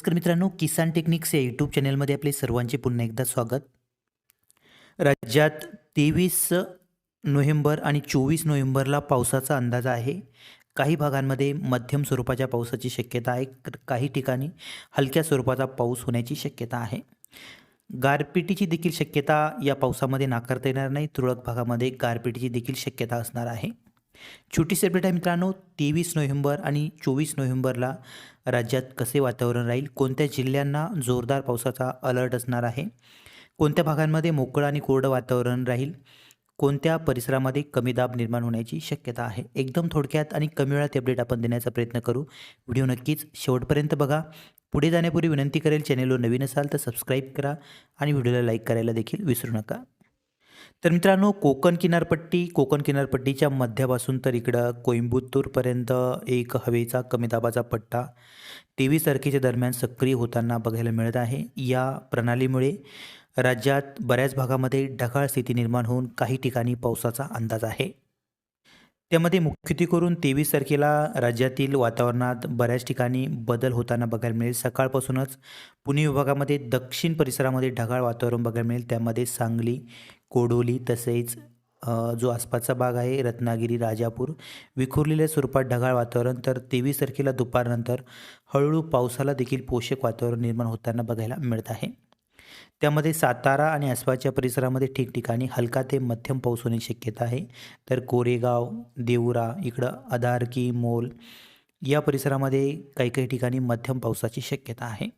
नमस्कार मित्रांनो किसान टेक्निक्स या यूट्यूब चॅनलमध्ये आपले सर्वांचे पुन्हा एकदा स्वागत. राज्यात तेवीस नोव्हेंबर आणि चोवीस नोव्हेंबरला पावसाचा अंदाज आहे. काही भागांमध्ये मध्यम स्वरूपाच्या पावसाची शक्यता आहे काही ठिकाणी हलक्या स्वरूपाचा पाऊस होण्याची शक्यता आहे. गारपिटीची देखील शक्यता या पावसामध्ये नाकारता येणार नाही तुरळक भागामध्ये गारपिटीची देखील शक्यता असणार आहे. छोटी सेपरेट आहे मित्रांनो तेवीस नोव्हेंबर आणि चोवीस नोव्हेंबरला राज्यात कसे वातावरण राहील? कोणत्या जिल्ह्यांना जोरदार पावसाचा अलर्ट असणार आहे? कोणत्या भागांमध्ये मोकळं आणि कोरडं वातावरण राहील? कोणत्या परिसरामध्ये कमी दाब निर्माण होण्याची शक्यता आहे? एकदम थोडक्यात आणि कमी वेळात अपडेट आपण देण्याचा प्रयत्न करू. व्हिडिओ नक्कीच शेवटपर्यंत बघा. पुढे जाण्यापूर्वी विनंती करेल चॅनेलवर नवीन असाल तर सबस्क्राईब करा आणि व्हिडिओला लाईक करायला देखील विसरू नका. तर मित्रांनो कोकण किनारपट्टी कोकण किनारपट्टीच्या मध्यापासून तर इकडं कोइंबतूरपर्यंत एक हवेचा कमी दाबाचा पट्टा तेवीस तारखेच्या दरम्यान सक्रिय होताना बघायला मिळत आहे. या प्रणालीमुळे राज्यात बऱ्याच भागामध्ये ढगाळ स्थिती निर्माण होऊन काही ठिकाणी पावसाचा अंदाज आहे. त्यामध्ये मुख्यत्वे करून तेवीस तारखेला राज्यातील वातावरणात बऱ्याच ठिकाणी बदल होताना बघायला मिळेल. सकाळपासूनच पुणे विभागामध्ये दक्षिण परिसरामध्ये ढगाळ वातावरण बघायला मिळेल. त्यामध्ये सांगली कोडोली तसेच जो आसपासचा भाग आहे रत्नागिरी राजापूर विखुरलेल्या स्वरूपात ढगाळ वातावरण. तर तेवीस तारखेला दुपारनंतर हळूहळू पावसाला देखील पोषक वातावरण निर्माण होताना बघायला मिळत आहे. त्यामध्ये सातारा आणि आसपासच्या परिसरामध्ये ठिकठिकाणी हलका ते मध्यम पाऊस होण्याची शक्यता आहे. तर कोरेगाव देवरा इकडं आधारकी मोल या परिसरामध्ये काही काही ठिकाणी मध्यम पावसाची शक्यता आहे.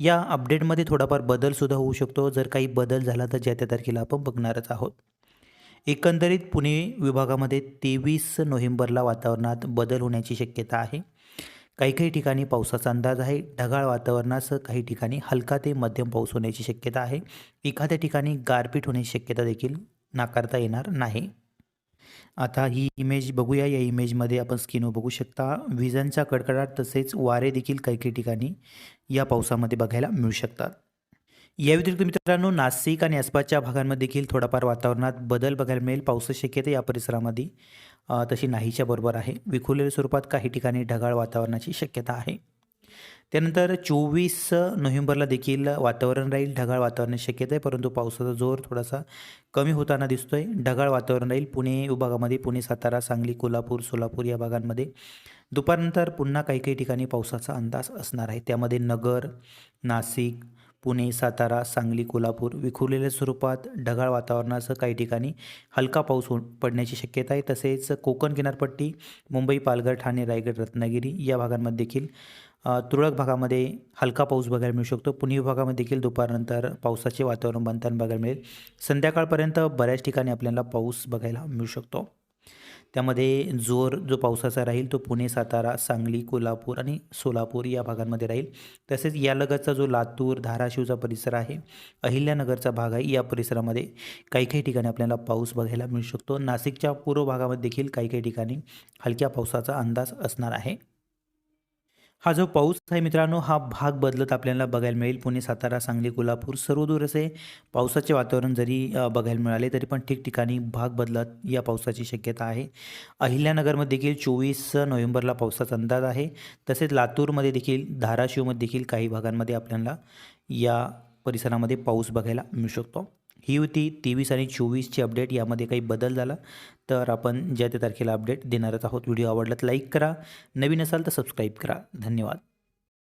या अपडेटमध्ये थोडाफार बदलसुद्धा होऊ शकतो. जर काही बदल झाला तर ज्या त्या तारखेला आपण बघणारच आहोत. एकंदरीत पुणे विभागामध्ये तेवीस नोव्हेंबरला वातावरणात बदल होण्याची शक्यता आहे. काही काही ठिकाणी पावसाचा अंदाज आहे. ढगाळ वातावरणासह काही ठिकाणी हलका ते मध्यम पाऊस होण्याची शक्यता आहे. एखाद्या ठिकाणी गारपीट होण्याची शक्यता देखील नाकारता येणार नाही. आता ही इमेज बघूया. या इमेजमध्ये आपण स्क्रीनवर बघू शकता. विजांचा कडकडाट तसेच वारे देखील काही काही ठिकाणी या पावसामध्ये बघायला मिळू शकतात. या व्यतिरिक्त मित्रांनो नाशिक आणि आसपासच्या भागांमध्ये देखील थोडाफार वातावरणात बदल बघायला मिळेल. पावसाची शक्यता या परिसरामध्ये तशी नाहीच्या बरोबर आहे. विखुरलेल्या स्वरूपात काही ठिकाणी ढगाळ वातावरणाची शक्यता आहे. त्यानंतर चोवीस नोव्हेंबरला देखील वातावरण राहील ढगाळ वातावरणाची शक्यता आहे. परंतु पावसाचा जोर थोडासा कमी होताना दिसतो आहे ढगाळ वातावरण राहील. पुणे विभागामध्ये पुणे सातारा सांगली कोल्हापूर सोलापूर या भागांमध्ये दुपारनंतर पुन्हा काही काही ठिकाणी पावसाचा अंदाज असणार आहे. त्यामध्ये नगर नाशिक पुणे सातारा सांगली कोल्हापूर विखुरलेल्या स्वरूपात ढगाळ वातावरणासह काही ठिकाणी हलका पाऊस पडण्याची शक्यता आहे. तसेच कोकण किनारपट्टी मुंबई पालघर ठाणे रायगड रत्नागिरी या भागांमध्ये देखील तुरळक भागामध्ये हलका पाऊस बघायला मिळू शकतो. पुणे विभागामध्ये देखील दुपारनंतर पावसाचे वातावरण बनताना बघायला मिळेल. संध्याकाळपर्यंत बऱ्याच ठिकाणी आपल्याला पाऊस बघायला मिळू शकतो. त्यामध्ये जोर जो पावसाचा राहील तो पुणे सातारा सांगली कोल्हापूर आणि सोलापूर या भागांमध्ये राहील. तसेच यालगतचा जो लातूर धाराशिवचा परिसर आहे अहिल्यानगरचा भाग आहे या परिसरामध्ये काही काही ठिकाणी आपल्याला पाऊस बघायला मिळू शकतो. नाशिकच्या पूर्व भागामध्ये देखील काही काही ठिकाणी हलक्या पावसाचा अंदाज असणार आहे. हा जो पाऊस आहे मित्रांनो हा भाग बदलत आपल्याला बघायला मिळेल. पुणे सातारा सांगली कोल्हापूर सर्वदूर असे पावसाचे वातावरण जरी बघायला मिळाले तरी पण ठिकठिकाणी भाग बदलत या पावसाची शक्यता आहे. अहिल्यानगरमध्ये देखील चोवीस नोव्हेंबरला पावसाचा अंदाज आहे. तसेच लातूरमध्ये देखील धाराशिवमध्ये देखील काही भागांमध्ये आपल्याला या परिसरामध्ये पाऊस बघायला मिळू शकतो. ही होती तेवीस आणि चोवीसची अपडेट. यामध्ये काही बदल झाला तर आपण ज्या त्या तारखेला अपडेट देणारच आहोत. व्हिडिओ आवडला तर लाईक करा. नवीन असाल तर सबस्क्राईब करा. धन्यवाद.